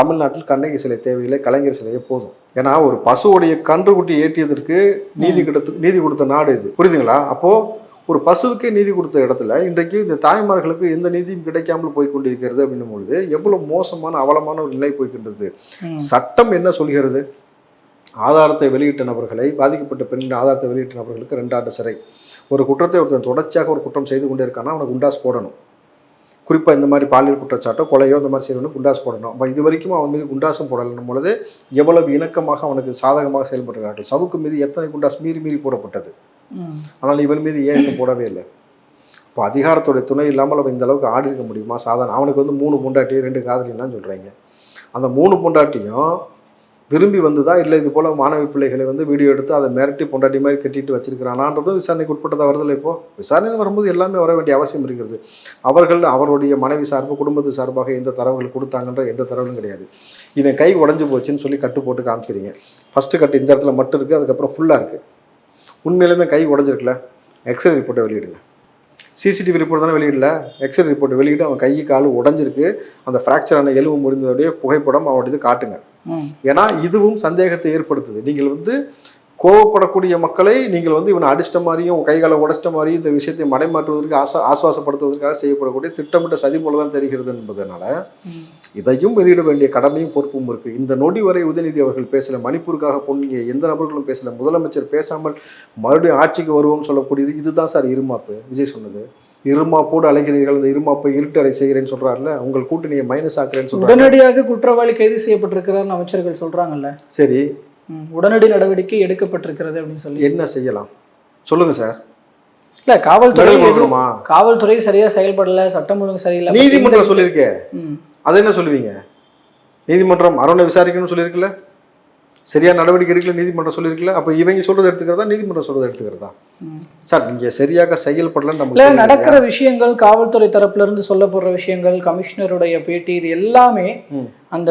S2: தமிழ்நாட்டில் கண்ணகி சிலை தேவையில்லை கலைஞர் சிலையே போதும். ஏன்னா ஒரு பசுவுடைய கன்றுக்குட்டி ஏற்றியதற்கு நீதி கிடைத்து நீதி கொடுத்த நாடு இது. புரியுதுங்களா? அப்போது ஒரு பசுவுக்கே நீதி கொடுத்த இடத்துல இன்றைக்கு இந்த தாய்மார்களுக்கு எந்த நீதியும் கிடைக்காமல் போய் கொண்டிருக்கிறது அப்படின்னும் பொழுது எவ்வளவு மோசமான அவலமான ஒரு நிலை போய்கின்றது. சட்டம் என்ன சொல்கிறது? ஆதாரத்தை வெளியிட்ட நபர்களை பாதிக்கப்பட்ட பெண்ணின் ஆதாரத்தை வெளியிட்ட நபர்களுக்கு ரெண்டு ஆண்டு சிறை. ஒரு குற்றத்தை ஒருத்தன் தொடர்ச்சியாக ஒரு குற்றம் செய்து கொண்டே இருக்கானா அவனுக்கு குண்டாஸ் போடணும். குறிப்பாக இந்த மாதிரி பாலியல் குற்றச்சாட்டோ கொலையோ இந்த மாதிரி செய்யணும் குண்டாஸ் போடணும். அப்போ இது வரைக்கும் அவன் மீது குண்டாசும் போடலன்னும் பொழுது எவ்வளவு இணக்கமாக அவனுக்கு சாதகமாக செயல்படுகிறார்கள்? சவுக்கு மீது எத்தனை குண்டாஸ் மீறி மீறி போடப்பட்டது. ஆனால் இவன் மீது ஏன் இன்னும் போடவே இல்லை? இப்போ அதிகாரத்துடைய துணை இல்லாமல் அவன் இந்த அளவுக்கு ஆடி இருக்க முடியுமா? சாதாரண அவனுக்கு வந்து மூணு பொண்டாட்டி ரெண்டு காதலிலாம் சொல்கிறாங்க அந்த மூணு பொண்டாட்டியும் விரும்பி வந்ததா? இல்லை இது போல் மாணவி பிள்ளைகளை வந்து வீடியோ எடுத்து அதை மிரட்டி பொண்டாட்டி மாதிரி கட்டிட்டு வச்சிருக்கிறானான்றதும் விசாரணைக்கு உட்பட்டதாக வருதில்லை இப்போ? விசாரணை வரும்போது எல்லாமே வர வேண்டிய அவசியம் இருக்கிறது. அவர்கள் அவருடைய மனைவி சார்பு குடும்பத்து சார்பாக எந்த தரவுகள் கொடுத்தாங்கன்ற எந்த தரவுகளும் கிடையாது. இதை கை உடஞ்சி போச்சுன்னு சொல்லி கட்டு போட்டு காமிக்கிறீங்க. ஃபஸ்ட்டு கட்டு இந்த இடத்துல மட்டும் இருக்குது அதுக்கப்புறம் ஃபுல்லாக இருக்குது உண்மையிலுமே கை உடஞ்சிருக்குல்ல? எக்ஸ்ரே ரிப்போர்ட்டை வெளியிடுங்க. சிசிடிவி ரிப்போர்ட் தானே வெளியிடல? எக்ஸ்ரே ரிப்போர்ட் வெளியிட்டு அவன் கை கால் உடஞ்சிருக்கு. அந்த ஃப்ராக்சர் ஆன எலும்பு முறிந்ததுடைய புகைப்படம் அவனுடைய இது காட்டுங்க ஏன்னா இதுவும் சந்தேகத்தை ஏற்படுத்துது. நீங்கள் வந்து கோவப்படக்கூடிய மக்களை நீங்கள் வந்து இவனை அடிச்சிட்ட மாதிரியும் கை காலை உடைச்சிட்ட மாதிரியும் இந்த விஷயத்தை மடைமாற்றுவதற்கு ஆசா ஆசுவாசப்படுத்துவதற்காக செய்யப்படக்கூடிய திட்டமிட்ட சதி போல தான் தெரிகிறது என்பதனால இதையும் வெளியிட வேண்டிய கடமையும் பொறுப்பும் இருக்கு. இந்த நொடி வரை உதயநிதி அவர்கள் பேசல மணிப்பூருக்காக பொண்ணுங்க எந்த நபர்களும் பேசல முதலமைச்சர் பேசாமல் மறுபடியும் ஆட்சிக்கு வருவோம்னு சொல்லக்கூடியது இதுதான் சார் இருமாப்பு. விஜய் சொன்னது. இருமாப்போடு அழைக்கிறீர்கள் இந்த இருமாப்பை இருட்டு அடை செய்கிறேன்னு சொல்றாருல உங்கள் கூட்டணியை மைனஸ் ஆக்குறேன்னு சொல்றாரு.
S1: உடனடியாக குற்றவாளி கைது செய்யப்பட்டிருக்கிறார்னு அமைச்சர்கள் சொல்றாங்கல்ல.
S2: சரி
S1: உடனடி நடவடிக்கை எடுக்கப்பட்டிருக்கிறது அப்படின்னு சொல்லி.
S2: என்ன செய்யலாம்? சொல்லுங்க சார்
S1: இல்ல காவல்துறை காவல்துறை சரியா செயல்படல சட்டம் ஒழுங்கு சரியில்லை
S2: நீதிமன்றம் சொல்லியிருக்கே.
S1: ம்,
S2: அதை என்ன சொல்லுவீங்க? நீதிமன்றம் அருணை விசாரிக்கணும்னு சொல்லியிருக்குல்ல? சரியா நடவடிக்கை எடுக்கல நீதிமன்றம் சொல்லியிருக்குல்ல அப்போ இவங்க சொல்றதை எடுத்துக்கிறதா நீதிமன்றம் சொல்றதை எடுத்துக்கிறதா. சார் நீங்க சரியாக செயல்படலன்னு தெரியுது
S1: நடக்கிற விஷயங்கள் காவல்துறை தரப்புல இருந்து சொல்லப்படுற விஷயங்கள் கமிஷனருடைய பேட்டி இது எல்லாமே. அந்த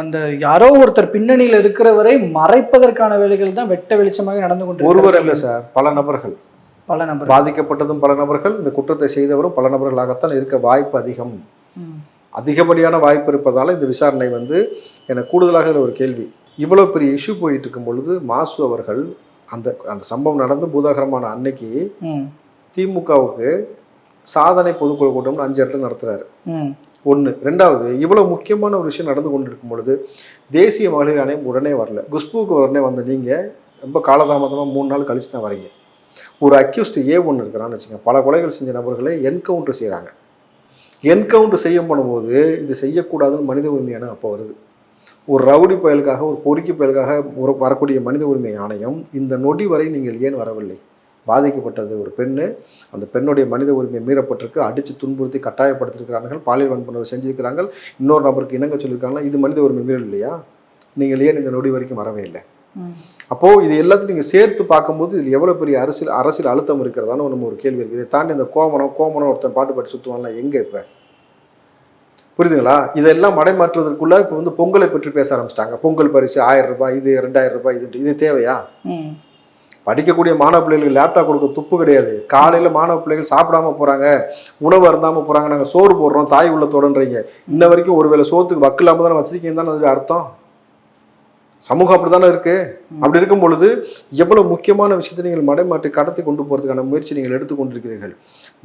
S1: அந்த யாரோ ஒருத்தர் பின்னணியில இருக்கிறவரை மறைப்பதற்கான வேலைகள் தான் வெட்ட வெளிச்சமாக நடந்து கொண்டு
S2: ஒருவர் இல்லை சார் பல நபர்கள்.
S1: பல நபர்
S2: பாதிக்கப்பட்டதும் பல நபர்கள் இந்த குற்றத்தை செய்தவரும் பல நபர்களாகத்தான் இருக்க வாய்ப்பு அதிகம். அதிகப்படியான வாய்ப்பு இருப்பதால இந்த விசாரணை வந்து எனக்கு கூடுதலாக ஒரு கேள்வி. இவ்வளவு பெரிய இஷ்யூ போயிட்டு இருக்கும் பொழுது மாசு அவர்கள் அந்த அந்த சம்பவம் நடந்து பூதாகரமான அன்னைக்கு திமுகவுக்கு சாதனை பொதுக்குழு கூட்டம்னு அஞ்சு இடத்துல நடத்துறாரு. ஒன்று ரெண்டாவது இவ்வளவு முக்கியமான ஒரு விஷயம் நடந்து கொண்டிருக்கும் பொழுது தேசிய மகளிர் ஆணையம் உடனே வரல. குஷ்புக்கு உடனே வந்த நீங்க ரொம்ப காலதாமதமாக மூணு நாள் கழிச்சு தான் வரீங்க. ஒரு அக்யூஸ்ட் ஏ ஒன்று இருக்கிறான்னு வச்சுக்கோங்க. பல கொலைகள் செஞ்ச நபர்களை என்கவுண்டர் செய்கிறாங்க என்கவுண்டர் செய்ய பண்ணும்போது இது செய்யக்கூடாதுன்னு மனித உரிமையான அப்போ வருது. ஒரு ரவுடி பயலுக்காக ஒரு பொறுக்கி பயலுக்காக ஒரு வரக்கூடிய மனித உரிமை ஆணையம் இந்த நொடி வரை நீங்கள் ஏன் வரவில்லை? பாதிக்கப்பட்டது ஒரு பெண்ணு. அந்த பெண்ணுடைய மனித உரிமை மீறப்பட்டிருக்கு. அடித்து துன்புறுத்தி கட்டாயப்படுத்திருக்கிறார்கள் பாலியல் வன்புணர்வு செஞ்சிருக்கிறாங்க இன்னொரு நபருக்கு இணங்க சொல்லியிருக்காங்களா? இது மனித உரிமை மீறல் இல்லையா நீங்கள் ஏன் இந்த நொடி வரைக்கும் வரவே இல்லை?
S1: ம்.
S2: அப்போ இது எல்லாத்தையும் நீங்கள் சேர்த்து பார்க்கும்போது இதில் எவ்வளோ பெரிய அரசியல் அரசியல் அழுத்தம் இருக்கிறதான்னு நம்ம ஒரு கேள்வி இருக்குது இதை தாண்டி இந்த கோமனம் கோமனம் ஒருத்தன் பாட்டு பாட்டு சுற்றுவான்ல எங்கே இப்போ? புரியுதுங்களா? இதெல்லாம் மடைமாற்றுவதற்குள்ள இப்போ வந்து பொங்கலை பற்றி பேச ஆரம்பிச்சிட்டாங்க. பொங்கல் பரிசு ஆயிரம் ரூபாய் இது ரெண்டாயிரம் ரூபாய் இது இது தேவையா? படிக்கக்கூடிய மாணவ பிள்ளைகளுக்கு லேப்டாப் கொடுக்க துப்பு கிடையாது. காலையில் மாணவ பிள்ளைகள் சாப்பிடாம போகிறாங்க உணவு அருந்தாமல் போகிறாங்க நாங்கள் சோறு போடுறோம். தாய் உள்ளத்தோடன்றீங்க இன்ன வரைக்கும் ஒருவேளை சோத்துக்கு வக்கு இல்லாமல் தானே வச்சிருக்கீங்க தானே அர்த்தம்? சமூகம் அப்படி தானே இருக்கு அப்படி இருக்கும் பொழுது எவ்வளவு முக்கியமான விஷயத்தை நீங்கள் மடைமாற்றி கடத்தி கொண்டு போகிறதுக்கான முயற்சி நீங்கள் எடுத்துக்கொண்டிருக்கிறீர்கள்.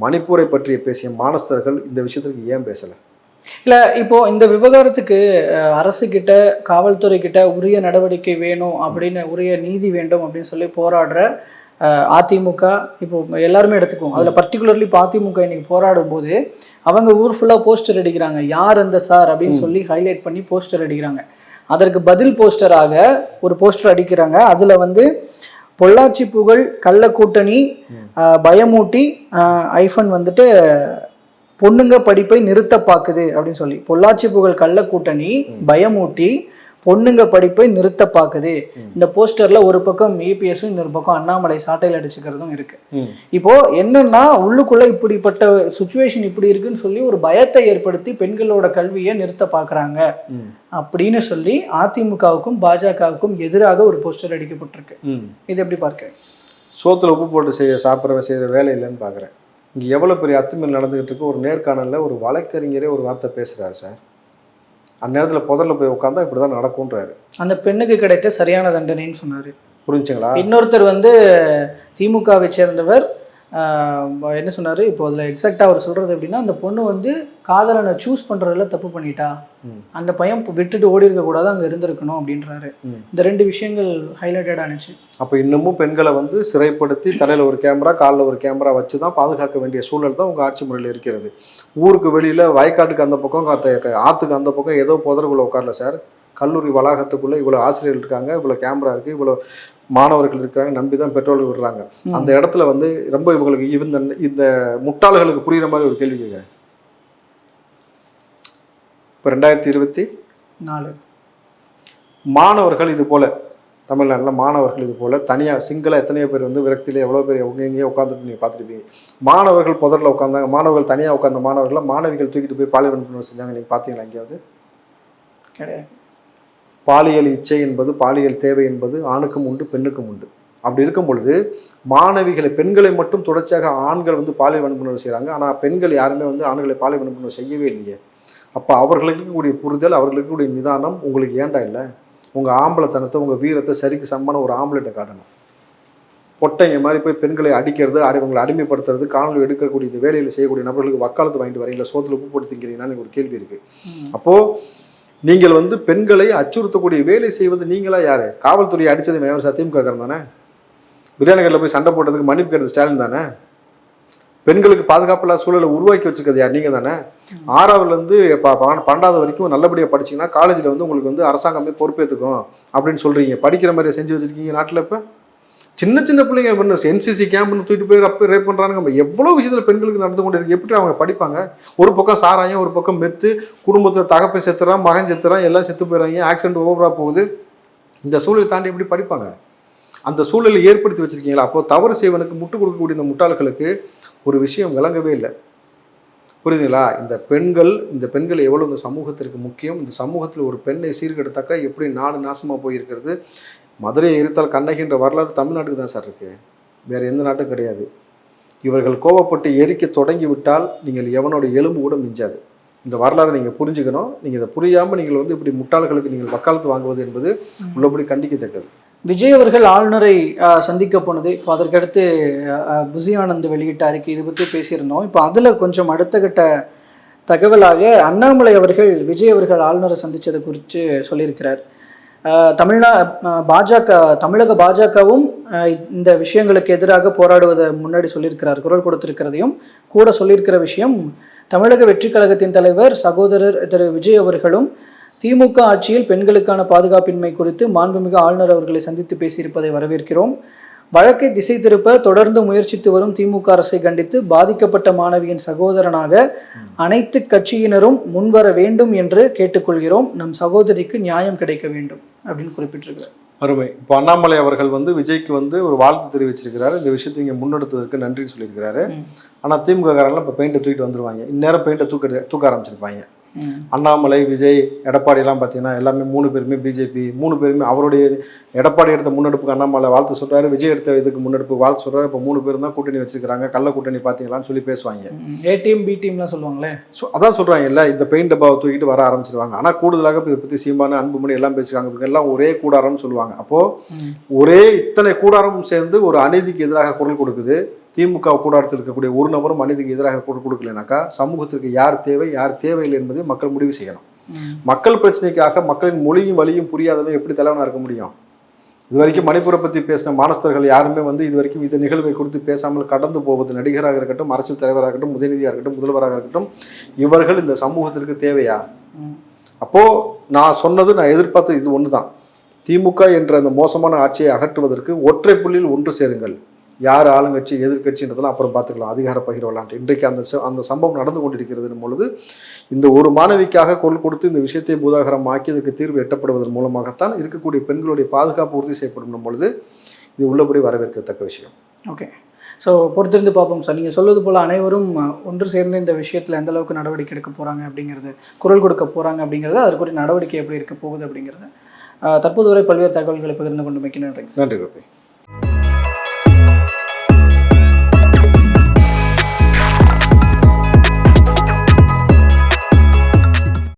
S2: மணிப்பூரை பற்றி பேசிய மானஸ்தர்கள் இந்த விஷயத்துக்கு ஏன் பேசலை?
S1: இல்ல இப்போ இந்த விவகாரத்துக்கு அஹ், அரசு கிட்ட காவல்துறை கிட்ட உரிய நடவடிக்கை வேணும் அப்படின்னு உரிய நீதி வேண்டும் அப்படின்னு சொல்லி போராடுற அதிமுக இப்போ எல்லாருமே எடுத்துக்குவோம். அதுல பர்டிகுலர்லி இப்போ அதிமுக இன்னைக்கு போராடும் போது அவங்க ஊர் ஃபுல்லா போஸ்டர் அடிக்கிறாங்க. யார் அந்த சார் அப்படின்னு சொல்லி ஹைலைட் பண்ணி போஸ்டர் அடிக்கிறாங்க. அதற்கு பதில் போஸ்டராக ஒரு போஸ்டர் அடிக்கிறாங்க. அதுல வந்து பொள்ளாச்சி புகழ் கள்ள கூட்டணி அஹ், பயமூட்டி ஐஃபன் வந்துட்டு பொண்ணுங்க படிப்பை நிறுத்த பாக்குது அப்படின்னு சொல்லி. பொள்ளாச்சி புகழ் கள்ள கூட்டணி பயமூட்டி பொண்ணுங்க படிப்பை நிறுத்த பாக்குது இந்த போஸ்டர்ல ஒரு பக்கம் இபிஎஸும் இன்னொரு பக்கம் அண்ணாமலை சாட்டையில் அடிச்சுக்கிறதும் இருக்கு. இப்போ என்னன்னா உள்ளுக்குள்ள இப்படிப்பட்ட சுச்சுவேஷன் இப்படி இருக்குன்னு சொல்லி ஒரு பயத்தை ஏற்படுத்தி பெண்களோட கல்வியை நிறுத்த பாக்குறாங்க அப்படின்னு சொல்லி அதிமுகவுக்கும் பாஜகவுக்கும் எதிராக ஒரு போஸ்டர் அடிக்கப்பட்டிருக்கு. இது எப்படி பார்க்க
S2: சோத்துல உப்பு போட்டு செய்ய சாப்பிட்றவன் செய்கிற வேலை இல்லைன்னு பார்க்குறேன். இங்கே எவ்வளோ பெரிய அத்துமீறல் நடந்துகிட்டு இருக்கு? ஒரு நேர்காணலில் ஒரு வழக்கறிஞரே ஒரு வார்த்தை பேசுகிறாரு சார். அந்நேரத்தில் புதரில் போய் உட்காந்தா இப்படி தான் நடக்கும்ன்றாரு.
S1: அந்த பெண்ணுக்கு கிடைத்த சரியான தண்டனைன்னு சொன்னாரு.
S2: புரிஞ்சுங்களா?
S1: இன்னொருத்தர் வந்து திமுகவை சேர்ந்தவர் என்ன சொன்னாரு? இப்போ அதில் எக்ஸாக்டாக அவர் சொல்றது எப்படின்னா அந்த பொண்ணு வந்து காதலனை சூஸ் பண்றதுல தப்பு பண்ணிட்டா. அந்த பையன் விட்டுட்டு ஓடி இருக்க கூடாது அங்க இருந்திருக்கணும் அப்படின்றாரு. இந்த ரெண்டு விஷயங்கள் ஹைலைட்டட் ஆனிச்சு
S2: அப்போ இன்னமும் பெண்களை வந்து சிறைப்படுத்தி தலையில் ஒரு கேமரா காலில் ஒரு கேமரா வச்சு தான் பாதுகாக்க வேண்டிய சூழல் தான் உங்கள் ஆட்சி முறையில் இருக்கிறது. ஊருக்கு வெளியில் வயக்காட்டுக்கு அந்த பக்கம் ஆற்றுக்கு அந்த பக்கம் ஏதோ புதருக்குள்ளே உட்காரல சார். கல்லூரி வளாகத்துக்குள்ளே இவ்வளோ ஆசிரியர்கள் இருக்காங்க இவ்வளோ கேமரா இருக்குது இவ்வளோ மாணவர்கள் இருக்கிறாங்க நம்பி தான் பெட்ரோல் விடுறாங்க. அந்த இடத்துல வந்து ரொம்ப இவங்களுக்கு இந்த இந்த முட்டாள்களுக்கு புரியுற மாதிரி ஒரு கேள்வி கேட்குறேன். இப்போ ரெண்டாயிரத்தி இருபத்தி
S1: நாலு.
S2: மாணவர்கள் இது போல தமிழ்நாட்டில் மாணவர்கள் இது போல தனியாக சிங்கள எத்தனையோ பேர் வந்து விரக்தியில எவ்வளோ பேர் எங்கே எங்கேயோ உட்காந்துட்டு நீங்கள் பார்த்துருப்பீங்க. மாணவர்கள் புதரில் உட்காந்தாங்க மாணவர்கள் தனியாக உட்காந்த மாணவர்களை மாணவிகள் தூக்கிட்டு போய் பாலியல் வன்புணர்வு செஞ்சாங்க நீங்கள் பார்த்தீங்களா எங்கேயாவது?
S1: கிடையாது.
S2: பாலியல் இச்சை என்பது பாலியல் தேவை என்பது ஆணுக்கும் உண்டு பெண்ணுக்கும் உண்டு. அப்படி இருக்கும் பொழுது மாணவிகளை பெண்களை மட்டும் தொடர்ச்சியாக ஆண்கள் வந்து பாலியல் வன்புணர்வு செய்கிறாங்க ஆனால் பெண்கள் யாருமே வந்து ஆண்களை பாலியல் வன்புணர்வு செய்யவே இல்லையே. அப்போ அவர்களுக்கு இருக்கக்கூடிய புரிதல் அவர்களுக்கு இருக்கக்கூடிய நிதானம் உங்களுக்கு ஏன்டா இல்லை? உங்கள் ஆம்பளைத்தனத்தை உங்கள் வீரத்தை சரிக்கு சமமான ஒரு ஆம்பளைட்ட காட்டணும். பொட்டைங்க மாதிரி போய் பெண்களை அடிக்கிறது அடி உங்களை அடிமைப்படுத்துறது காணொலி எடுக்கக்கூடிய இந்த வேலையில் செய்யக்கூடிய நபர்களுக்கு வக்காலத்து வாங்கிட்டு வரீங்களா? சோத்துல உப்பு போட்டு திங்கிறீங்கன்னு ஒரு கேள்வி இருக்கு. அப்போ நீங்கள் வந்து பெண்களை அச்சுறுத்தக்கூடிய வேலை செய்வது நீங்களா யாரு? காவல்துறையை அடித்தது மேவர் திமுக தானே? விஜயநகரில் போய் சண்டை போட்டதுக்கு மன்னிப்பு கேட்டது ஸ்டாலின் தானே? பெண்களுக்கு பாதுகாப்பில்லாத சூழலை உருவாக்கி வச்சுக்கிறது யார்? நீங்கள் தானே? ஆறாவதுலேருந்து பன்னெண்டாவது வரைக்கும் நல்லபடியாக படிச்சீங்கன்னா காலேஜில் வந்து உங்களுக்கு வந்து அரசாங்கமே பொறுப்பேற்றுக்கும் அப்படின்னு சொல்கிறீங்க படிக்கிற மாதிரியே செஞ்சு வச்சுருக்கீங்க நாட்டில் இப்போ? சின்ன சின்ன பிள்ளைங்க பண்ண என்சிசி கேம்ப்னு தூக்கிட்டு போய் அப்போ ரேப் பண்ணுறாங்க நம்ம எவ்வளோ விஷயத்தில் பெண்களுக்கு நடந்து கொண்டு இருக்கு? எப்படி அவங்க படிப்பாங்க? ஒரு பக்கம் சாராயம் ஒரு பக்கம் மெத்து குடும்பத்தில் தகப்பை செத்துறான் மகன் செத்துறான் எல்லாம் செத்து போயிடறாங்க ஆக்சிடென்ட் ஓவராக போகுது. இந்த சூழலை தாண்டி எப்படி படிப்பாங்க? அந்த சூழலை ஏற்படுத்தி வச்சுருக்கீங்களா? அப்போ தவறு செய்வனுக்கு முட்டு கொடுக்கக்கூடிய இந்த முட்டாள்களுக்கு ஒரு விஷயம் விளங்கவே இல்லை. புரியுதுங்களா? இந்த பெண்கள் இந்த பெண்கள் எவ்வளவு இந்த சமூகத்திற்கு முக்கியம்? இந்த சமூகத்தில் ஒரு பெண்ணை சீர்கெடுத்தாக்கா எப்படி நாடு நாசமாக போயிருக்கிறது? மதுரையை எரித்தால் கண்ணகின்ற வரலாறு தமிழ்நாட்டுக்கு தான் சார் இருக்குது வேறு எந்த நாட்டும் கிடையாது. இவர்கள் கோவப்பட்டு எரிக்க தொடங்கி விட்டால் நீங்கள் எவனோட எலும்பு கூட மிஞ்சாது. இந்த வரலாறை நீங்கள் புரிஞ்சுக்கணும். நீங்கள் இதை புரியாமல் நீங்கள் வந்து இப்படி முட்டாள்களுக்கு நீங்கள் வக்காலத்து வாங்குவது என்பது உள்ளபடி கண்டிக்கத்தக்கது.
S1: விஜய் அவர்கள் ஆளுநரை சந்திக்க போனது. இப்போ அதற்கடுத்து புசி ஆனந்த் வெளியிட்ட அறிக்கை இது பற்றி பேசியிருந்தோம். இப்போ அதில் கொஞ்சம் அடுத்த கட்ட தகவலாக அண்ணாமலை அவர்கள் விஜய் அவர்கள் ஆளுநரை சந்தித்ததை குறித்து சொல்லியிருக்கிறார். தமிழ்நா பாஜக தமிழக பாஜகவும் இந்த விஷயங்களுக்கு எதிராக போராடுவதை முன்னாடி சொல்லியிருக்கிறார் குரல் கொடுத்திருக்கிறதையும் கூட சொல்லியிருக்கிற விஷயம் தமிழக வெற்றி கழகத்தின் தலைவர் சகோதரர் திரு. விஜய் அவர்களும் திமுக ஆட்சியில் பெண்களுக்கான பாதுகாப்பின்மை குறித்து மாண்புமிகு ஆளுநர் அவர்களை சந்தித்து பேசியிருப்பதை வரவேற்கிறோம். வழக்கை திசை திருப்ப தொடர்ந்து முயற்சித்து வரும் திமுக அரசை கண்டித்து பாதிக்கப்பட்ட மாணவியின் சகோதரனாக அனைத்து கட்சியினரும் முன்வர வேண்டும் என்று கேட்டுக்கொள்கிறோம். நம் சகோதரிக்கு நியாயம் கிடைக்க வேண்டும் அப்படின்னு குறிப்பிட்டிருக்கிறார்.
S2: அருமை. இப்போ அண்ணாமலை அவர்கள் வந்து விஜய்க்கு வந்து ஒரு வாழ்த்து தெரிவிச்சிருக்கிறாரு. இந்த விஷயத்தை இங்கே முன்னெடுத்ததற்கு நன்றி சொல்லியிருக்கிறாரு. ஆனால் திமுக காரங்களாம் இப்போ பெயிண்டை தூக்கிட்டு வந்துருவாங்க. இந்நேரம் பெயிண்டை தூக்க தூக்க ஆரம்பிச்சிருப்பாங்க. அண்ணாமலை விஜய் எடப்பாடி எல்லாம் பார்த்தீங்கன்னா எல்லாமே மூணு பேருமே பிஜேபி மூணு பேருமே அவருடைய எடப்பாடி எடுத்த முன்னெடுப்புக்கு அண்ணாமலை வாழ்த்து சொல்றாரு விஜய் எடுத்த இதுக்கு முன்னெடுப்பு வாழ்த்து சொல்றாரு. இப்போ மூணு பேரும் தான் கூட்டணி வச்சிருக்காங்க கள்ள கூட்டணி பார்த்தீங்களான்னு சொல்லி பேசுவாங்க.
S1: ஏ டீம் பி டீம்லாம் சொல்லுவாங்களே?
S2: ஸோ அதான் சொல்றாங்க இல்ல இந்த பெயிண்ட் டப்பாவை தூக்கிட்டு வர ஆரம்பிச்சிருவாங்க. ஆனா கூடுதலாக இப்ப இதை பத்தி சீமான அன்புமணி எல்லாம் பேசுறாங்க இவங்க எல்லாம் ஒரே கூடாரம்னு சொல்லுவாங்க. அப்போ. ஒரே இத்தனை கூடாரமும் சேர்ந்து ஒரு அநீதிக்கு எதிராக குரல் கொடுக்குது. திமுக கூடாரத்தில் இருக்கக்கூடிய ஒரு நபரும் அநீதிக்கு எதிராக கொடுக்கலனாக்கா சமூகத்திற்கு யார் தேவை யார் தேவையில்லை என்பதை மக்கள் முடிவு செய்யணும். மக்கள் பிரச்சனைக்காக மக்களின் மொழியும் வழியும் புரியாதவன் எப்படி தலைவனா இருக்க முடியும்? இது வரைக்கும் மணிப்பூரை பத்தி பேசின மானஸ்தர்கள் யாருமே வந்து இது வரைக்கும் இந்த நிகழ்வை குறித்து பேசாமல் கடந்து போவது நடிகராக இருக்கட்டும் அரசியல் தலைவராக இருக்கட்டும் உதயநிதியாக இருக்கட்டும் முதல்வராக இருக்கட்டும் இவர்கள் இந்த சமூகத்திற்கு தேவையா?
S1: ம்.
S2: அப்போ நான் சொன்னது நான் எதிர்பார்த்தது இது ஒண்ணுதான். திமுக என்ற அந்த மோசமான ஆட்சியை அகற்றுவதற்கு ஒற்றை புள்ளியில் ஒன்று சேருங்கள். யார் ஆளுங்கட்சி எதிர்க்கட்சின்றதெல்லாம் அப்புறம் பார்த்துக்கலாம். அதிகார பகிர்வு விளாண்டு இன்றைக்கு அந்த அந்த சம்பவம் நடந்து கொண்டிருக்கிறது பொழுது இந்த ஒரு மாணவிக்காக குரல் கொடுத்து இந்த விஷயத்தை பூதாகரமாக்கி இதுக்கு தீர்வு எட்டப்படுவதன் மூலமாகத்தான் இருக்கக்கூடிய பெண்களுடைய பாதுகாப்பு உறுதி செய்யப்படும் பொழுது இது உள்ளபடி வரவேற்கத்தக்க விஷயம்.
S1: ஓகே. ஸோ பொறுத்திருந்து பார்ப்போம் சார். நீங்கள் சொல்வது போல் அனைவரும் ஒன்று சேர்ந்து இந்த விஷயத்தில் எந்த அளவுக்கு நடவடிக்கை எடுக்க போகிறாங்க அப்படிங்கிறது குரல் கொடுக்க போகிறாங்க அப்படிங்கிறது அதற்குரிய நடவடிக்கை எப்படி இருக்க போகுது அப்படிங்கிறது தற்போது வரை பல்வேறு தகவல்களை பகிர்ந்து கொண்டு மிக்க நன்றி
S2: நன்றி